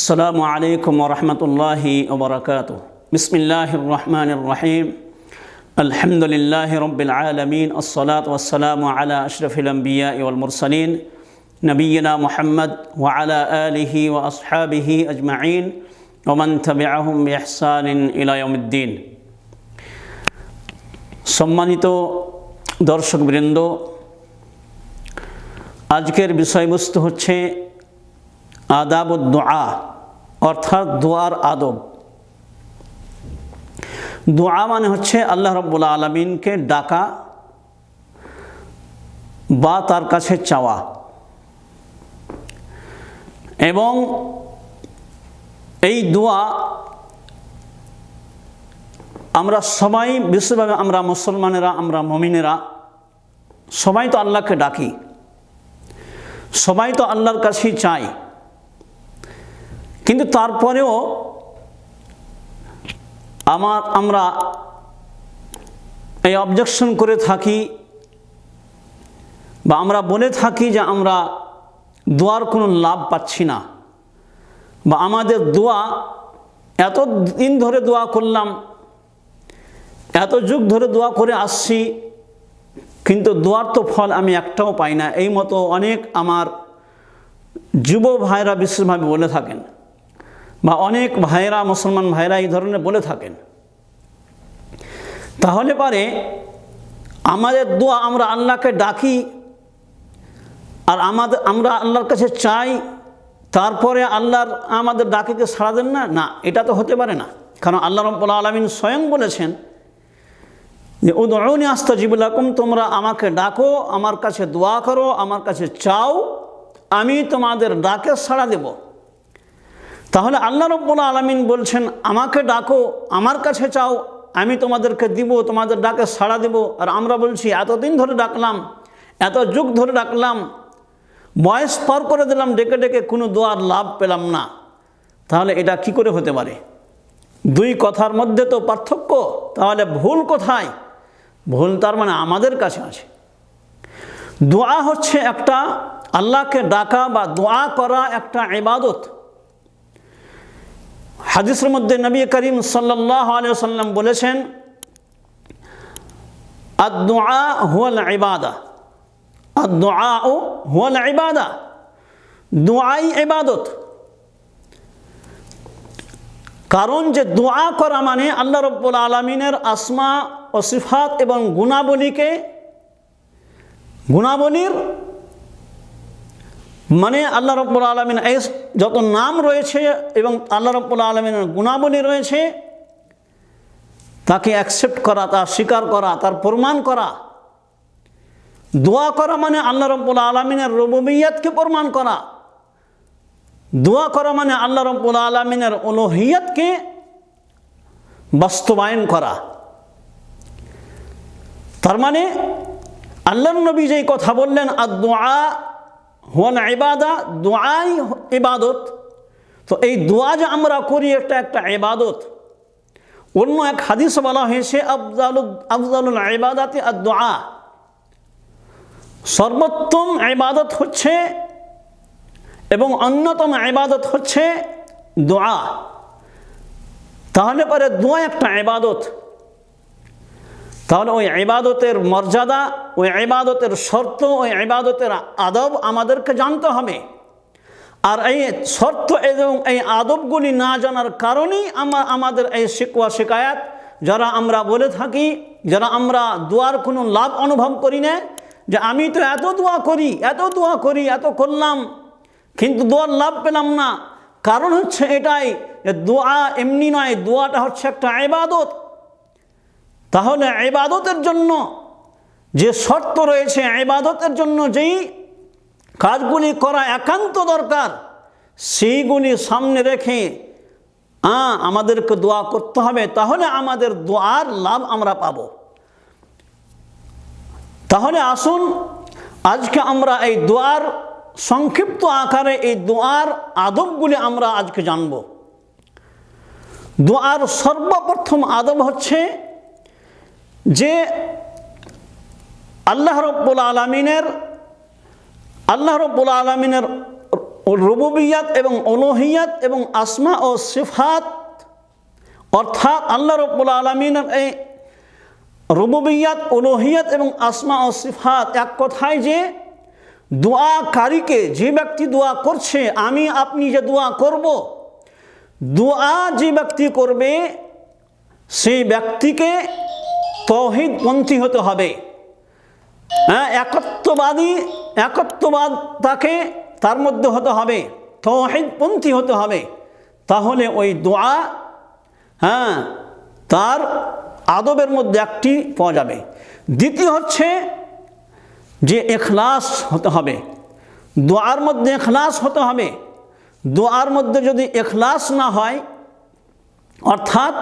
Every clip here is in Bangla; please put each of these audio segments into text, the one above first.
السلام عليكم ورحمة الله وبركاته بسم الله الرحمن الرحيم الحمد لله رب العالمين الصلاة والسلام على أشرف الأنبياء والمرسلين نبينا محمد وعلى آله وأصحابه أجمعين ومن تبعهم بإحسان إلى يوم الدين সম্মানিত দর্শকবৃন্দ আজকের বিষয়বস্তু হচ্ছে আদাব দোয়া অর্থাৎ দোয়ার আদব। দোয়া মানে হচ্ছে আল্লাহ রব্বুল আলমিনকে ডাকা বা তার কাছে চাওয়া। এবং এই দোয়া আমরা সবাই বিশেষভাবে আমরা মুসলমানেরা, আমরা মমিনেরা সবাই তো আল্লাহকে ডাকি। সবাই তো আল্লাহর কাছেই চাই কিন্তু তারপরেও আমার, আমরা এই অবজেকশন করে থাকি বা আমরা বলে থাকি যে আমরা দোয়ার কোনো লাভ পাচ্ছি না বা আমাদের দোয়া এত দিন ধরে দোয়া করলাম, এত যুগ ধরে দোয়া করে আসছি, কিন্তু দোয়ার তো ফল আমি একটাও পাই না। এই মতো অনেক আমার যুব ভাইরা বিশেষভাবে বলে থাকেন। বা অনেক ভাইরা মুসলমান ভাইরা এই ধরনের বলে থাকেন। তাহলে পারে আমাদের দোয়া আমরা আল্লাহকে ডাকি আর আমাদের, আমরা আল্লাহর কাছে চাই, তারপরে আল্লাহর আমাদের ডাকিকে সাড়া দেন না? না, এটা তো হতে পারে না। কারণ আল্লাহ রব্বুল আলমিন স্বয়ং বলেছেন যে উদরণী আস্তা জিবুলাকুম তোমরা আমাকে ডাকো, আমার কাছে দোয়া করো, আমার কাছে চাও, আমি তোমাদের ডাকে সাড়া দেব। তাহলে আল্লাহ রব্বুল আলমিন বলছেন, আমাকে ডাকো, আমার কাছে চাও, আমি তোমাদেরকে দিব, তোমাদের ডাকে সাড়া দেব। আর আমরা বলছি, এতদিন ধরে ডাকলাম, এত যুগ ধরে ডাকলাম, বয়স পার করে দিলাম, ডেকে ডেকে কোনো দোয়ার লাভ পেলাম না। তাহলে এটা কি করে হতে পারে? দুই কথার মধ্যে তো পার্থক্য। তাহলে ভুল কোথায়? ভুল তার মানে আমাদের কাছে আছে। দোয়া হচ্ছে একটা আল্লাহকে ডাকা বা দোয়া করা একটা ইবাদত। হাদিসের মধ্যে নবী করিম সাল্লাহ সাল্লাম বলেছেন ও কারণ যে দোয়া করা মানে আল্লাহ রব্বুল আলমিনের আসমা ও সিফাত এবং গুণাবলীকে, গুণাবলীর মানে আল্লাহ রব্বুল আলমিন এই যত নাম রয়েছে এবং আল্লাহ রব্বুল আলমিনের গুণাবলী রয়েছে, তাকে অ্যাকসেপ্ট করা তার স্বীকার করা, তার প্রমাণ করা। দোয়া করা মানে আল্লাহ রব্বুল আলমিনের রববিয়াতকে প্রমাণ করা। দোয়া করা মানে আল্লাহ রব্বুল আলমিনের ওলোহিয়তকে বাস্তবায়ন করা। তার মানে আল্লাহ নবী যেই কথা বললেন আর দোয়া হুয়ান ইবাদা দোয়াই ইবাদত। তো এই দোয়া যে আমরা করি একটা একটা ইবাদত। অন্য এক হাদিস বলা হয়েছে আফজাল আফজালুল ইবাদাতে আর দোয়া সর্বোত্তম ইবাদত হচ্ছে এবং অন্যতম ইবাদত হচ্ছে দোয়া তাহলে পরে দোয়া একটা ইবাদত। তাহলে ওই ইবাদতের মর্যাদা, ওই ইবাদতের শর্ত, ওই ইবাদতের আদব আমাদেরকে জানতে হবে। আর এই শর্ত এবং এই আদবগুলি না জানার কারণেই আমার আমাদের এই শিকওয়া শিকায়াত, যারা আমরা বলে থাকি, যারা আমরা দোয়ার কোনো লাভ অনুভব করি না, যে আমি তো এত দোয়া করি, এত দোয়া করি, এত করলাম, কিন্তু দোয়ার লাভ পেলাম না। কারণ হচ্ছে এটাই যে দোয়া এমনি নয়, দোয়াটা হচ্ছে একটা ইবাদত। তাহলে ইবাদতের জন্য যে শর্ত রয়েছে, ইবাদতের জন্য যেই কাজগুলি করা একান্ত দরকার, সেইগুলি সামনে রেখে আমাদেরকে দোয়া করতে হবে, তাহলে আমাদের দোয়ার লাভ আমরা পাব। তাহলে আসুন, আজকে আমরা এই দোয়ার সংক্ষিপ্ত আকারে এই দোয়ার আদবগুলি আমরা আজকে জানব। দোয়ার সর্বপ্রথম আদব হচ্ছে যে আল্লাহ রব্বুল আলমিনের, আল্লাহ রব্বুল আলমিনের রুবুবিয়াত এবং অলহিয়াত এবং আসমা ও সিফাত, অর্থাৎ আল্লাহ রব্বুল আলমিনের এই রুবুবিয়াত, উলহিয়াত এবং আসমা ও সিফাত এক কথায় যে দোয়াকারীকে, যে ব্যক্তি দোয়া করছে, আমি, আপনি যে দোয়া করব, দোয়া যে ব্যক্তি করবে, সেই ব্যক্তিকে তহিদপন্থী হতে হবে। হ্যাঁ একত্ববাদী, একত্ববাদ তাকে তার মধ্যে হতে হবে তহিদপন্থী হতে হবে। তাহলে ওই দোয়া হ্যাঁ তার আদবের মধ্যে একটি পাওয়া যাবে। দ্বিতীয় হচ্ছে যে এখলাস হতে হবে। দোয়ার মধ্যে এখলাস হতে হবে। দোয়ার মধ্যে যদি এখলাস না হয়, অর্থাৎ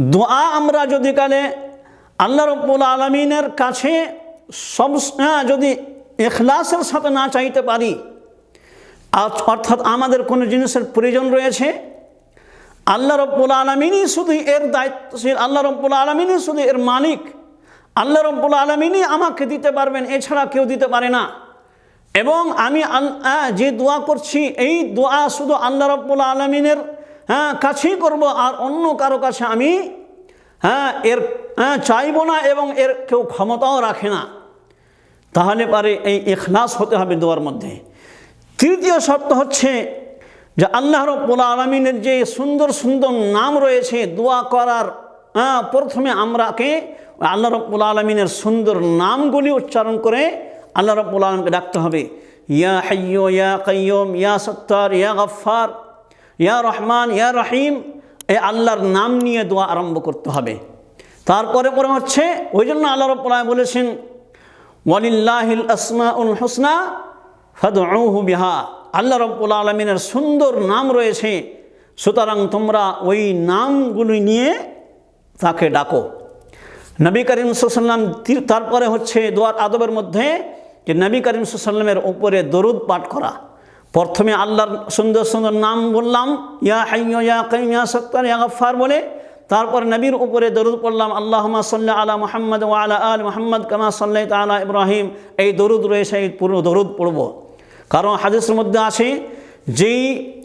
দোয়া আমরা যদি কালে আল্লাহ রব্বুল আলমিনের কাছে সব যদি এখলাসের সাথে না চাইতে পারি অর্থাৎ আমাদের কোনো জিনিসের প্রয়োজন রয়েছে, আল্লাহ রব্বুল আলমিনই শুধু এর দায়িত্বশীল, আল্লাহ রব্বুল আলমিনই শুধু এর মালিক, আল্লাহ রব্বুল আলমিনই আমাকে দিতে পারবেন, এছাড়া কেউ দিতে পারে না। এবং আমি যে দোয়া করছি, এই দোয়া শুধু আল্লাহ রব্বুল আলমিনের হ্যাঁ কাছেই করব, আর অন্য কারও কাছে আমি হ্যাঁ এর চাইব না এবং এর কেউ ক্ষমতাও রাখে না। তাহলে পারে এই এখলাস হতে হবে দোয়ার মধ্যে। তৃতীয় শর্ত হচ্ছে যে আল্লাহ রব্বুল আলমিনের যে সুন্দর সুন্দর নাম রয়েছে দোয়া করার হ্যাঁ, প্রথমে আমরাকে আল্লাহ রব্বুল আলমিনের সুন্দর নামগুলি উচ্চারণ করে আল্লাহ রব্বুল আলমকে ডাকতে হবে। ইয়া হাইয়ো ইয়া কাইয়ম ইয়া সত্তার ইয়া গফার ইয়া রহমান ইয়া রহিম এই আল্লাহর নাম নিয়ে দোয়া আরম্ভ করতে হবে। তারপরে পরে হচ্ছে ওই জন্য আল্লাহ আলম বলেছেন, ওয়ালিল্লাহিল আসমাউল হুসনা ফাদউহু বিহা। আল্লাহ রব্বুল আলমিনের সুন্দর নাম রয়েছে, সুতরাং তোমরা ওই নামগুলি নিয়ে তাকে ডাকো। নবী করিম সাল্লাম তারপরে হচ্ছে দোয়ার আদবের মধ্যে যে নবী করিম সাল্লামের উপরে দরুদ পাঠ করা। প্রথমে আল্লাহর সুন্দর সুন্দর নাম বললাম, ইয়া হাইয় ইয়া কাইম ইয়া সত্তার ইয়া গফার বলে তারপর নবীর উপরে দরুদ পড়লাম আল্লাহমা সাল্লাহ আলা মোহাম্মদ ও আলা আল মোহাম্মদ কামা সাল্লাহ তালা ইব্রাহিম। এই দরুদ রয়েছে, এই পুরো দরুদ পড়ব। কারণ হাদিসের মধ্যে আছে, যেই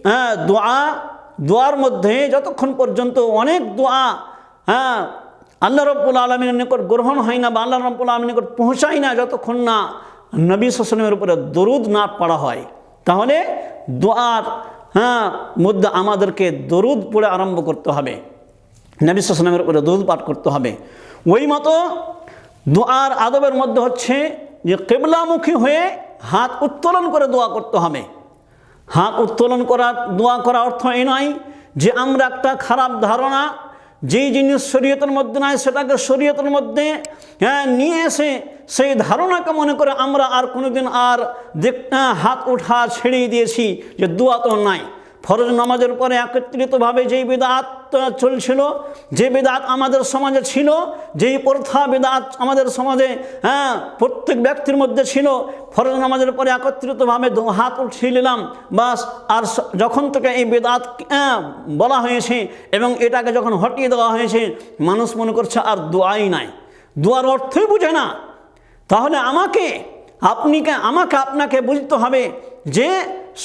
হ্যাঁ দোয়া, দোয়ার মধ্যে যতক্ষণ পর্যন্ত অনেক দোয়া হ্যাঁ আল্লাহ রব্বুল আলমীর নিকট গ্রহণ হয় না বা আল্লাহ রব্বুল আলমীর নিকট পৌঁছায় না, যতক্ষণ না নবী সাসলামের উপরে দরুদ না পড়া হয়, তাহলে দোয়ার হ্যাঁ মধ্যে আমাদেরকে দরুদ পড়ে আরম্ভ করতে হবে। নবী সাসলামের উপরে দরুদ পাঠ করতে হবে। ওই মতো দোয়ার আদবের মধ্যে হচ্ছে যে কেবলামুখী হয়ে হাত উত্তোলন করে দোয়া করতে হবে। হাত উত্তোলন করা, দোয়া করা অর্থ এই নয় যে আমরা একটা খারাপ ধারণা, যেই জিনিস শরীয়তের মধ্যে নয় সেটাকে শরীয়তের মধ্যে হ্যাঁ নিয়ে এসে সেই ধারণাকে মনে করে আমরা আর কোনোদিন আর দেখ হাত উঠা ছেড়েই দিয়েছি যে দোয়া তো নাই। ফরজ নামাজের পরে একত্রিতভাবে যেই বেদাত চলছিল যে বেদাত আমাদের সমাজে ছিল যেই প্রথা বেদাত আমাদের সমাজে হ্যাঁ প্রত্যেক ব্যক্তির মধ্যে ছিল ফরজ নামাজের পরে একত্রিতভাবে হাত উঠিয়ে নিলাম বাস আর যখন থেকে এই বেদাত হ্যাঁ, বলা হয়েছে এবং এটাকে যখন হটিয়ে দেওয়া হয়েছে মানুষ মনে করছে আর দোয়াই নাই। দোয়ার অর্থই বুঝে না। তাহলে আমাকে আপনিকে আমাকে আপনাকে বুঝতে হবে যে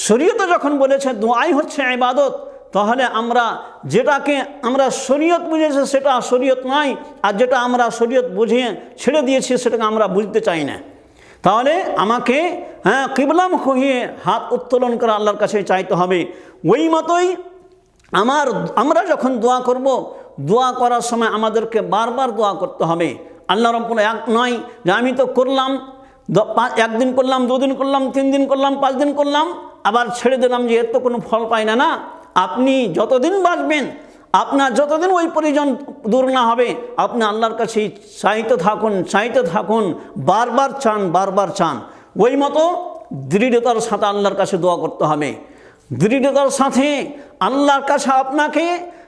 শরীয়তে যখন বলেছে দোয়াই হচ্ছে ইবাদত, তাহলে আমরা যেটাকে আমরা শরীয়ত বুঝেছি সেটা শরীয়ত নয় আর যেটা আমরা শরীয়ত বুঝিয়ে ছেড়ে দিয়েছি সেটাকে আমরা বুঝতে চাই না। তাহলে আমাকে হ্যাঁ কিবলাম হয়ে হাত উত্তোলন করে আল্লাহর কাছে চাইতে হবে। ওই মতোই আমার, আমরা যখন দোয়া করব, দোয়া করার সময় আমাদেরকে বারবার দোয়া করতে হবে। আল্লাহ রব্বুল এক নয় যে আমি তো করলাম একদিন করলাম, দুদিন করলাম, তিন দিন করলাম, পাঁচ দিন করলাম আবার ছেড়ে দিলাম যে এর তো কোনো ফল পাই না না। আপনি যতদিন বাঁচবেন, আপনার যতদিন ওই পরিজন দূর না হবে, আপনি আল্লাহর কাছে চাইতে থাকুন চাইতে থাকুন, বারবার চান বারবার চান। ওই মতো দৃঢ়তার সাথে আল্লাহর কাছে দোয়া করতে হবে। দৃঢ়তার সাথে আল্লাহর কাছে আপনাকে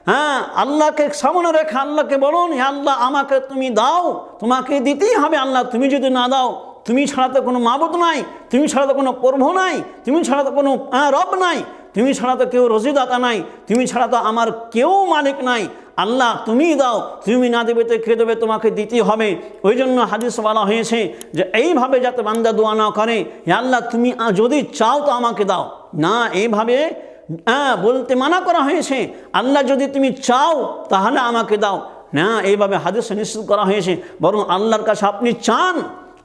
হ্যাঁ আল্লাহকে সামনে রেখে আল্লাহকে বলুন, হে আল্লাহ, আমাকে তুমি দাও, তোমাকে দিতেই হবে, আল্লাহ, তুমি যদি না দাও তুমি ছাড়া তো কোনো মাবুদ নাই, তুমি ছাড়া তো কোনো প্রভু নাই, তুমি ছাড়া তো কোনো রব নাই, তুমি ছাড়া তো কেউ রসিদাতা নাই, তুমি ছাড়া তো আমার কেউ মালিক নাই। আল্লাহ তুমিই দাও, তুমি না দেবে তো কে দেবে, তোমাকে দিতে হবে। ওই জন্য হাদিস বলা হয়েছে যে, এইভাবে যাতে বান্দা দোয়া না করে আল্লাহ, তুমি যদি চাও তো আমাকে দাও। না, এইভাবে বলতে মানা করা হয়েছে। আল্লাহ, যদি তুমি চাও, তাহলে আমাকে দাও। না, এইভাবে হাদিস নিশ্চিত করা হয়েছে। বরং আল্লাহর কাছে আপনি চান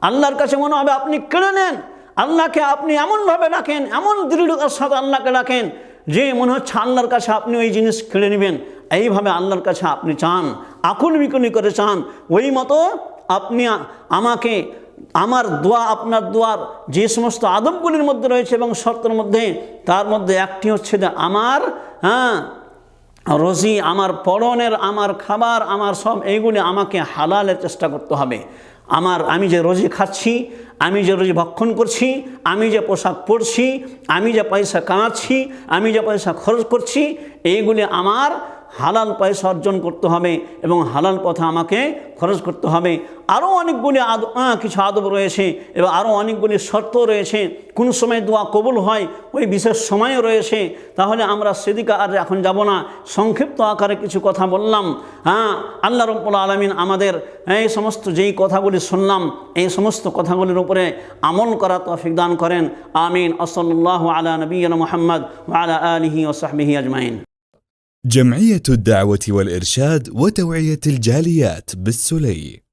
আল্লাহর কাছে মনে হবে আপনি কেড়ে নেন। আল্লাহকে আপনি এমনভাবে রাখেন এমন দৃঢ়তার সাথে আল্লাহকে রাখেন যে মনে হচ্ছে আল্লাহর কাছে আপনি ওই জিনিস কেড়ে নেবেন। এইভাবে আল্লাহর কাছে আপনি চান আকুল বিকুলি করে চান। ওই মতো আপনি আমাকে, আমার দোয়া, আপনার দোয়ার যে সমস্ত আদবগুলির মধ্যে রয়েছে এবং শর্তের মধ্যে, তার মধ্যে একটি হচ্ছে যে আমার হ্যাঁ রোজি, আমার পড়নের আমার খাবার, আমার সব, এইগুলি আমাকে হালালের চেষ্টা করতে হবে। আমার, আমি যে রোজি খাচ্ছি, আমি যে রোজি ভক্ষণ করছি, আমি যে পোশাক পরছি, আমি যে পয়সা কামাচ্ছি, আমি যে পয়সা খরচ করছি, এইগুলি আমার হালাল পয়সা অর্জন করতে হবে এবং হালাল পথে আমাকে খরচ করতে হবে। আরও অনেকগুলি আদ কিছু আদব রয়েছে এবং আরও অনেকগুলি শর্ত রয়েছে। কোন সময় দোয়া কবুল হয়, ওই বিশেষ সময়ও রয়েছে। তাহলে আমরা সেদিকে আর এখন যাব না। সংক্ষিপ্ত আকারে কিছু কথা বললাম। হ্যাঁ আল্লাহ রব্বুল আলমিন আমাদের এই সমস্ত যেই কথাগুলি শুনলাম, এই সমস্ত কথাগুলির উপরে আমল করা তৌফিক দান করেন। আমিন। আসল্লাহ আলা নবীন মোহাম্মদ আলা আলহি ওসাহবিহি আজমাইন। جمعية الدعوة والإرشاد وتوعية الجاليات بالسلي.